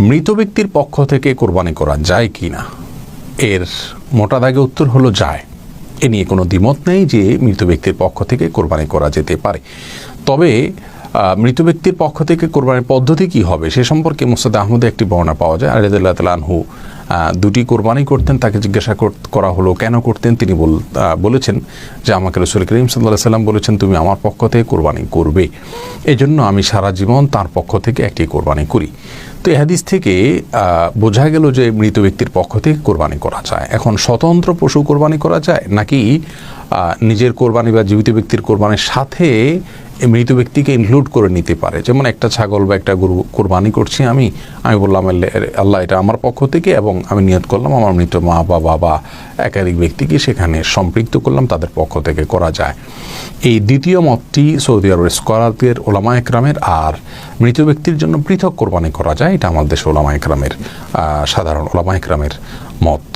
মৃত ব্যক্তির পক্ষ থেকে কোরবানি করা যায় কি না? এর মোটা দাগে উত্তর হলো যায়। এ নিয়ে কোনো দ্বিমত নেই যে মৃত ব্যক্তির পক্ষ থেকে কোরবানি করা যেতে পারে। তবে মৃত ব্যক্তির পক্ষ থেকে কোরবানির পদ্ধতি কি হবে সে সম্পর্কে মুসাদ আহমদে একটি বর্ণনা পাওয়া যায়। আলিদুল্লাহ তালানহু দুটি কোরবানি করতেন, তাকে জিজ্ঞাসা কর- হলো, কেন করতেন? তিনি বল বলেছেন যে আমাকে রসুল করিম সাল্লাহ সাল্লাম বলেছেন, তুমি আমার পক্ষ থেকে কোরবানি করবে। এজন্য আমি সারা জীবন তার পক্ষ থেকে একটি কোরবানি করি। তো এই হাদিস থেকে বোঝা গেল যে মৃত ব্যক্তির পক্ষ থেকে কোরবানি করা যায়। এখন স্বতন্ত্র পশু কোরবানি করা যায় নাকি নিজের কোরবানি বা জীবিত ব্যক্তির কোরবানির সাথে মৃত ব্যক্তিকে ইনক্লুড করে নিতে পারে। যেমন একটা ছাগল বা একটা গরু কোরবানি করছি আমি আমি বললাম, আল্লাহ এটা আমার পক্ষ থেকে এবং আমি নিয়ত করলাম আমার মৃত মা বা বাবা একাধিক ব্যক্তিকে সেখানে সম্পৃক্ত করলাম, তাদের পক্ষ থেকে করা যায়। এই দ্বিতীয় মতটি সৌদি আরবের স্কলারদের ওলামা একরামের আর মৃত ব্যক্তির জন্য পৃথক কোরবানি করা যায়। এটা আমাদের দেশে ওলামা একরামের সাধারণ ওলামা একরামের মত।